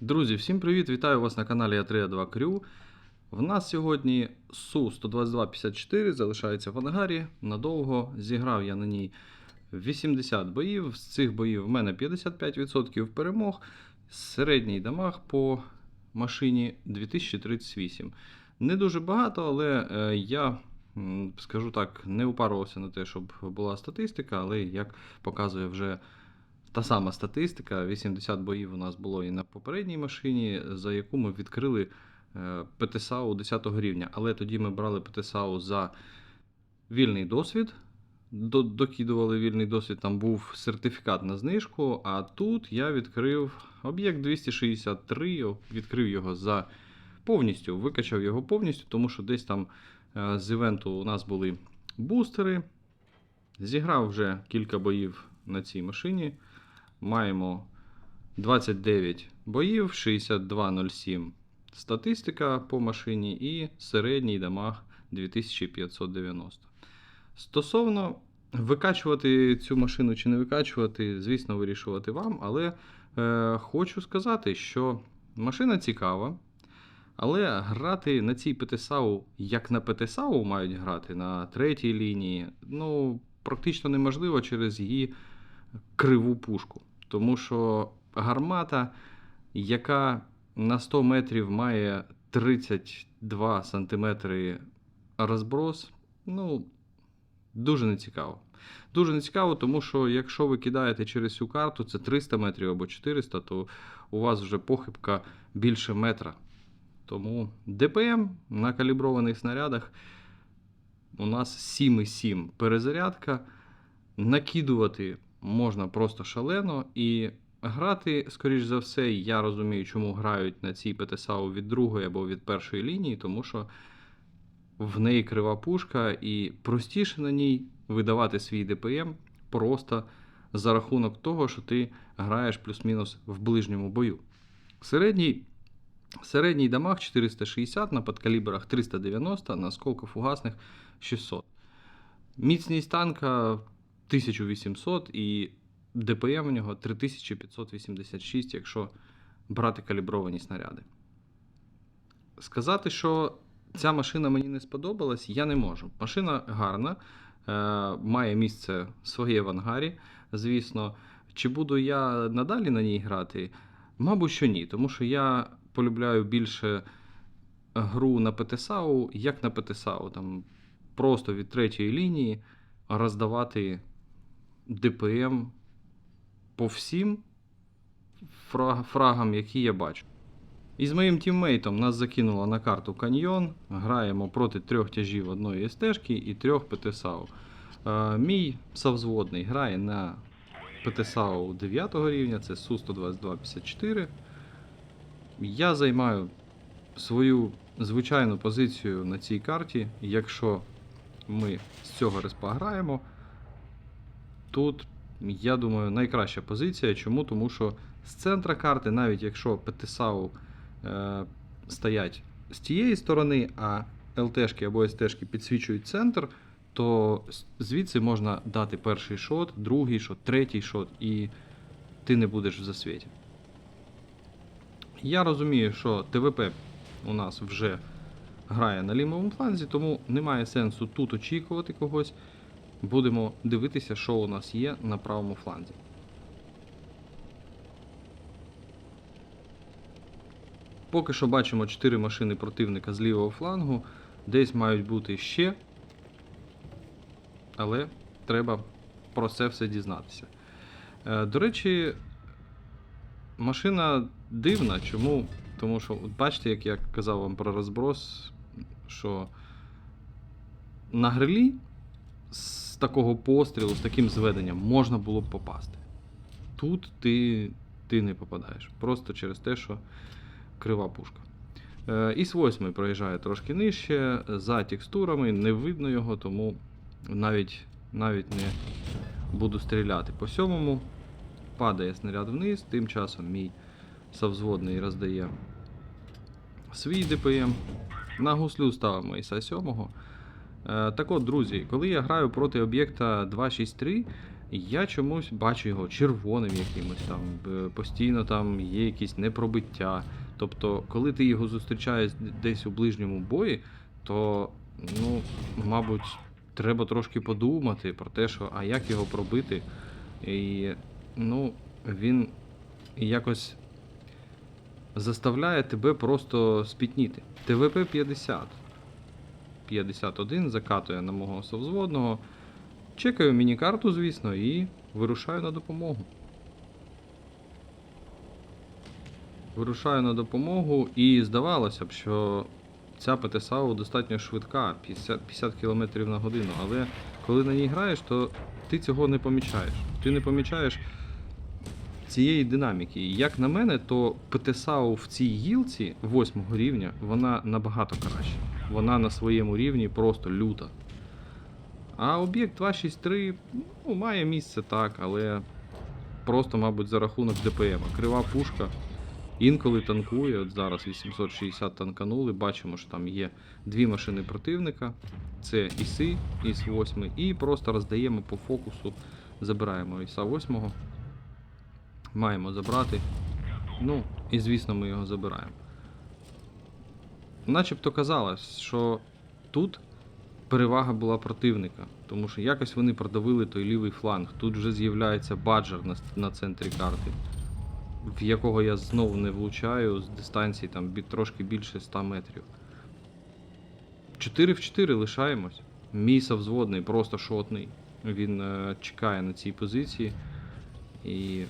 Друзі, всім привіт! Вітаю вас на каналі А3А2 Крю. В нас сьогодні Су-12254 залишається в ангарі. Надовго зіграв я на ній 80 боїв. З цих боїв в мене 55% перемог. Середній дамаг по машині 2038. Не дуже багато, але е, я, скажу так, не упарувався на те, щоб була статистика, але як показує вже та сама статистика. 80 боїв у нас було і на попередній машині, за яку ми відкрили е, ПТСАУ 10 рівня. Але тоді ми брали ПТСАУ за вільний досвід. Докидували вільний досвід, там був сертифікат на знижку. А тут я відкрив об'єкт 263, відкрив його за повністю, викачав його повністю, тому що десь там е, з івенту у нас були бустери. Зіграв вже кілька боїв на цій машині. Маємо 29 боїв, 62.07 статистика по машині і середній дамаг 2590. Стосовно викачувати цю машину чи не викачувати, звісно, вирішувати вам, але е, хочу сказати, що машина цікава. Але грати на цій ПТСАУ, як на ПТСАУ мають грати на третій лінії, ну, практично неможливо через її криву пушку. Тому що гармата, яка на 100 метрів має 32 сантиметри розброс, ну, дуже нецікаво. Дуже нецікаво, тому що якщо ви кидаєте через всю карту, це 300 метрів або 400, то у вас вже похибка більше метра. Тому ДПМ на каліброваних снарядах у нас 7,7 перезарядка. Накидувати можна просто шалено і грати, скоріш за все, я розумію, чому грають на цій ПТСАУ від другої або від першої лінії, тому що в неї крива пушка і простіше на ній видавати свій ДПМ просто за рахунок того, що ти граєш плюс-мінус в ближньому бою. Середній Середній дамаг 460 на подкалібрах 390, на осколкофугасних 600. Міцність танка 1800 і ДПМ у нього 3586, якщо брати калібровані снаряди. Сказати, що ця машина мені не сподобалась, я не можу. Машина гарна, е, має місце своє в ангарі. Звісно, чи буду я надалі на ній грати? Мабуть, що ні, тому що я полюбляю більше гру на ПТСАУ, як на ПТСАУ. Там просто від третьої лінії роздавати ДПМ по всім фраг- фрагам, які я бачу. І з моїм тіммейтом нас закинуло на карту каньйон. Граємо проти трьох тяжів одної СТшки і трьох ПТСАУ. Е, Мій совзводний грає на ПТСАУ 9 рівня, це Су-12254. Я займаю свою звичайну позицію на цій карті. Якщо ми з цього респа граємо, тут, я думаю, найкраща позиція. Чому? Тому що з центра карти, навіть якщо ПТСАУ е, стоять з тієї сторони, а ЛТшки або СТшки підсвічують центр, то звідси можна дати перший шот, другий шот, третій шот, і ти не будеш в засвіті. Я розумію, що ТВП у нас вже грає на лівому фланзі, тому немає сенсу тут очікувати когось. Будемо дивитися, що у нас є на правому фланзі. Поки що бачимо 4 машини противника з лівого флангу. Десь мають бути ще. Але треба про це все дізнатися. Е, До речі, машина дивна. Чому? Тому що, от бачите, як я казав вам про розброс, що на грилі з такого пострілу, з таким зведенням можна було б попасти. Тут ти, ти не попадаєш. Просто через те, що крива пушка. Е, Іс 8 проїжджає трошки нижче, за текстурами, не видно його, тому навіть, навіть не буду стріляти. По сьомому падає снаряд вниз, тим часом мій совзводний роздає свій ДПМ. На гуслю ставимо ІСа 7. Е, Так от, друзі, коли я граю проти об'єкта 263, Я чомусь бачу його червоним якимось там, постійно там є якісь непробиття. Тобто, коли ти його зустрічаєш десь у ближньому бої, то, ну, мабуть, треба трошки подумати про те, що а як його пробити. І, ну, він якось заставляє тебе просто спітніти. ТВП 50. 51 закатує на мого совзводного. Чекаю міні-карту, звісно, і вирушаю на допомогу. Вирушаю на допомогу, і здавалося б, що ця ПТСАУ достатньо швидка, 50, 50 км на годину, але коли на ній граєш, то ти цього не помічаєш. Ти не помічаєш цієї динаміки. І Як на мене, то ПТСАУ в цій гілці 8 рівня, вона набагато краща. Вона на своєму рівні просто люта. А об'єкт 263 ну, має місце так, але просто, мабуть, за рахунок ДПМ. Крива пушка інколи танкує. От зараз 860 танканули. Бачимо, що там є дві машини противника. Це ІСи, ІС-8, і просто роздаємо по фокусу, забираємо ІСа-8. Маємо забрати. Ну, і звісно, ми його забираємо. Начебто казалось, що тут перевага була противника, тому що якось вони продавили той лівий фланг. Тут вже з'являється баджер на, на центрі карти, в якого я знову не влучаю з дистанції там трошки більше 100 метрів. 4 в 4 лишаємось. Мій совзводний просто шотний. Він е, чекає на цій позиції. І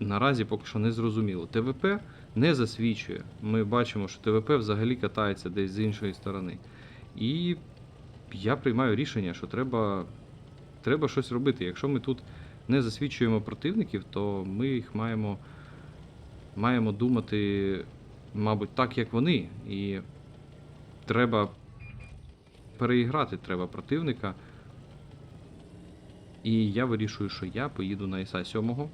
наразі поки що не зрозуміло. ТВП не засвічує. Ми бачимо, що ТВП взагалі катається десь з іншої сторони. І я приймаю рішення, що треба, треба щось робити. Якщо ми тут не засвідчуємо противників, то ми їх маємо, маємо думати, мабуть, так, як вони. І треба переіграти треба противника. І я вирішую, що я поїду на ІСа 7.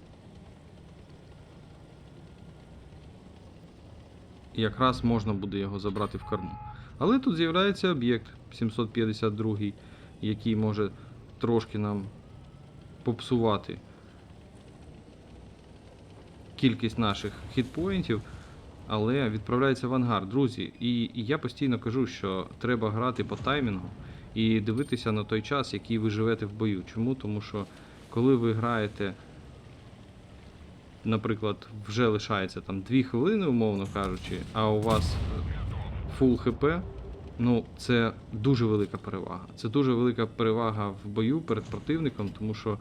Якраз можна буде його забрати в корму. Але тут з'являється об'єкт 752, який може трошки нам попсувати кількість наших хітпоінтів, але відправляється в ангар. Друзі, і, я постійно кажу, що треба грати по таймінгу і дивитися на той час, який ви живете в бою. Чому? Тому що коли ви граєте, наприклад, вже лишається там 2 хвилини, умовно кажучи, а у вас фул хп, ну це дуже велика перевага. Це дуже велика перевага в бою перед противником, тому що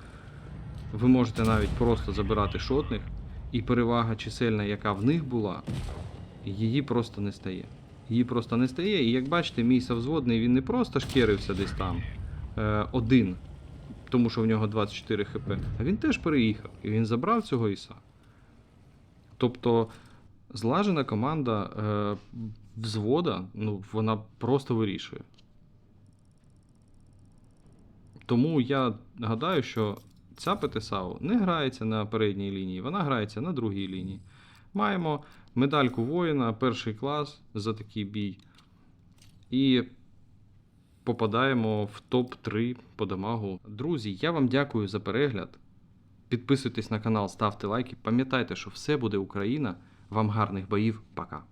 ви можете навіть просто забирати шотних, і перевага чисельна, яка в них була, її просто не стає. Її просто не стає. І як бачите, мій совзводний він не просто шкерився десь там е, один, тому що в нього 24 хп, а він теж переїхав. І він забрав цього іса. Тобто злажена команда е, взвода, ну, вона просто вирішує. Тому я гадаю, що ця ПТСАУ не грається на передній лінії, вона грається на другій лінії. Маємо медальку воїна, перший клас за такий бій. І попадаємо в топ-3 по дамагу. Друзі, я вам дякую за перегляд. Підписуйтесь на канал, ставте лайки. Пам'ятайте, що все буде Україна. Вам гарних боїв. Пока.